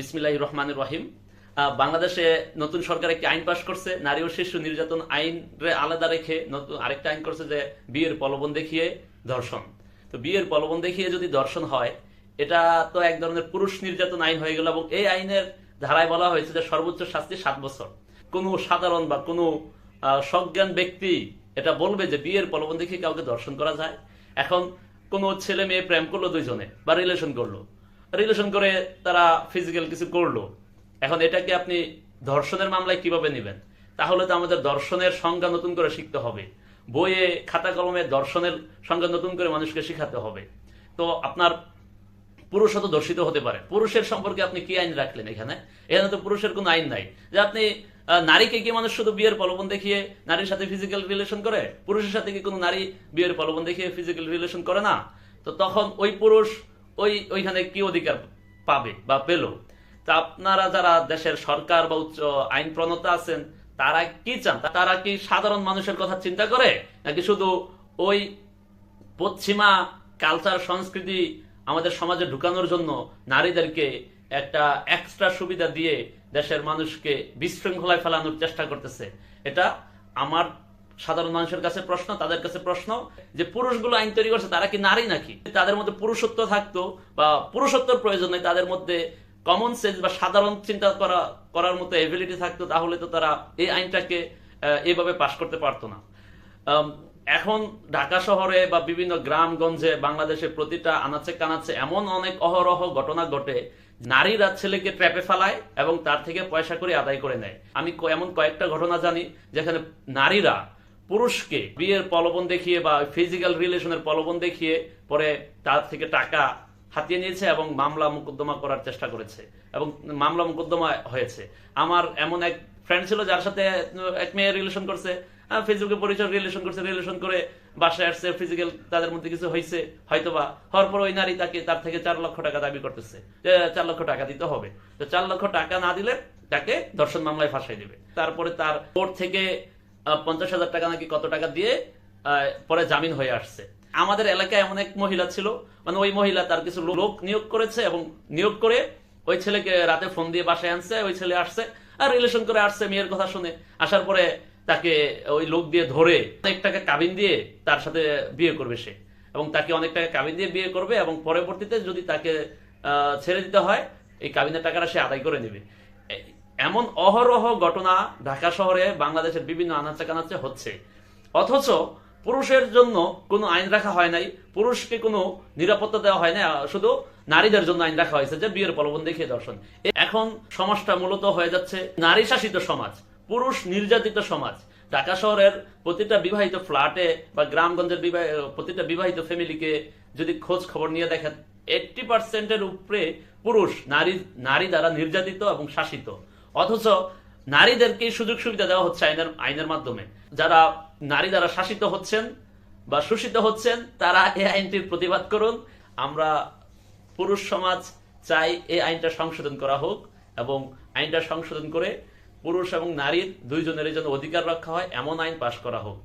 বিসমিল্লাহ রহমান রহিম। বাংলাদেশে নতুন সরকার একটি আইন পাশ করছে। নারী ও শিশু নির্যাতন আইন আলাদা রেখে নতুন আরেকটা আইন করছে যে বিয়ের প্রলোভন দেখিয়ে ধর্ষণ। তো বিয়ের প্রলোভন দেখিয়ে যদি ধর্ষণ হয়, এটা তো এক ধরনের পুরুষ নির্যাতন আইন হয়ে গেল এবং এই আইনের ধারায় বলা হয়েছে যে সর্বোচ্চ শাস্তি সাত বছর। কোনো সাধারণ বা কোনো সজ্ঞান ব্যক্তি এটা বলবে যে বিয়ের প্রলোভন দেখিয়ে কাউকে ধর্ষণ করা যায়। এখন কোনো ছেলে মেয়ে প্রেম করল দুইজনে বা রিলেশন করল। রিলেশন করে তারা ফিজিক্যাল কিছু করল। এখন এটাকে আপনি ধর্ষণের মামলায় কীভাবে নেবেন? তাহলে তো আমাদের দর্শনের সংজ্ঞা নতুন করে শিখতে হবে। বইয়ে খাতা কলমে দর্শনের সংজ্ঞা নতুন করে মানুষকে শিখাতে হবে। তো আপনার পুরুষও তো দর্শিত হতে পারে। পুরুষের সম্পর্কে আপনি কি আইন রাখলেন এখানে? এখানে তো পুরুষের কোনো আইন নাই। যে আপনি নারীকে কি মানুষ শুধু বিয়ের প্রলোভন দেখিয়ে নারীর সাথে ফিজিক্যাল রিলেশন করে? পুরুষের সাথে কি কোনো নারী বিয়ের প্রলোভন দেখিয়ে ফিজিক্যাল রিলেশন করে না? তো তখন ওই পুরুষ ওই, ওইখানে কি অধিকার পাবে বা পেল? তা আপনারা যারা দেশের সরকার বা উচ্চ আইন প্রণতা আছেন, তারা কি চান? তারা কি সাধারণ মানুষের কথা চিন্তা করে? নাকি শুধু ওই পশ্চিমা কালচার সংস্কৃতি আমাদের সমাজে ঢুকানোর জন্য নারীদেরকে একটা এক্সট্রা সুবিধা দিয়ে দেশের মানুষকে বিশৃঙ্খলায় ফেলানোর চেষ্টা করতেছে? এটা আমার সাধারণ মানুষের কাছে প্রশ্ন, তাদের কাছে প্রশ্ন যে পুরুষগুলো আইন তৈরি করছে, তারা কি নারী নাকি? তাদের মধ্যে পুরুষত্ব থাকতো বা পুরুষত্বর প্রয়োজন নেই, তাদের মধ্যে কমন সেন্স বা সাধারণ চিন্তা করা, করার মতো এবিলিটি থাকতো, তাহলে তো তারা এই আইনটাকে এভাবে পাশ করতে পারতো না। এখন ঢাকা শহরে বা বিভিন্ন গ্রামগঞ্জে বাংলাদেশের প্রতিটা আনাচে কানাচে এমন অনেক অহরহ ঘটনা ঘটে, নারীরা ছেলেকে ট্র্যাপে ফেলায় এবং তার থেকে পয়সা করে আদায় করে নেয়। আমি এমন কয়েকটা ঘটনা জানি, যেখানে নারীরা পুরুষকে বিয়ের প্রলোভন দেখিয়ে বা ফিজিক্যাল রিলেশনের প্রলোভন দেখিয়ে পরে তার থেকে টাকা হাতিয়ে নিয়েছে এবং মামলা মোকদ্দমা করার চেষ্টা করেছে এবং মামলা মোকদ্দমা হয়েছে। আমার এমন এক ফ্রেন্ড ছিল যার সাথে এক মেয়ে রিলেশন করছে ফেসবুকে পরিচয় রিলেশন করছে রিলেশন করে বাসায় আসছে ফিজিক্যাল তাদের মধ্যে কিছু হয়েছে, হয়তোবা হওয়ার পর ওই নারী তাকে তার থেকে চার লক্ষ টাকা দাবি করতেছে, যে চার লক্ষ টাকা দিতে হবে। তো চার লক্ষ টাকা না দিলে তাকে ধর্ষণ মামলায় ফাঁসাই দেবে। তারপরে তার কোর্ট থেকে পঞ্চাশ হাজার টাকা নাকি কত টাকা দিয়ে পরে জামিন হয়ে আসছে। আমাদের এলাকায় এমন এক মহিলা ছিল মানে ওই মহিলা তার কিছু লোক নিয়োগ করেছে এবং নিয়োগ করে ওই ছেলেকে রাতে ফোন দিয়ে বাসায় আনছে, ওই ছেলে আসছে, আর রিলেশন করে আসছে মেয়ের কথা শুনে। আসার পরে তাকে ওই লোক দিয়ে ধরে অনেক টাকা কাবিন দিয়ে তার সাথে বিয়ে করবে সে। এবং তাকে অনেক টাকা কাবিন দিয়ে বিয়ে করবে এবং পরবর্তীতে যদি তাকে ছেড়ে দিতে হয়, এই কাবিনের টাকাটা সে আদায় করে নেবে। এমন অহরহ ঘটনা ঢাকা শহরে বাংলাদেশের বিভিন্ন আনাচে কানাচে হচ্ছে। অথচ পুরুষের জন্য কোনো আইন রাখা হয় নাই, পুরুষকে কোনো নিরাপত্তা দেওয়া হয় না শুধু নারীদের জন্য আইন রাখা হয়েছে যে বিয়ের প্রলোভন দেখিয়ে দর্শন এখন সমাজটা মূলত হয়ে যাচ্ছে নারী শাসিত সমাজ, পুরুষ নির্যাতিত সমাজ। ঢাকা শহরের প্রতিটা বিবাহিত ফ্ল্যাটে বা গ্রামগঞ্জের প্রতিটা বিবাহিত ফ্যামিলিকে যদি খোঁজ খবর নিয়ে দেখেন এইটটি পার্সেন্টের উপরে পুরুষ নারী নারী দ্বারা নির্যাতিত এবং শাসিত। অথচ নারীদেরকে সুযোগ সুবিধা দেওয়া হচ্ছে আইনের আইনের মাধ্যমে। যারা নারী দ্বারা শাসিত হচ্ছেন বা শোষিত হচ্ছেন, তারা এই আইনটির প্রতিবাদ করুন। আমরা পুরুষ সমাজ চাই এই আইনটা সংশোধন করা হোক এবং আইনটা সংশোধন করে পুরুষ এবং নারীর দুইজনের যেন অধিকার রক্ষা হয়, এমন আইন পাশ করা হোক।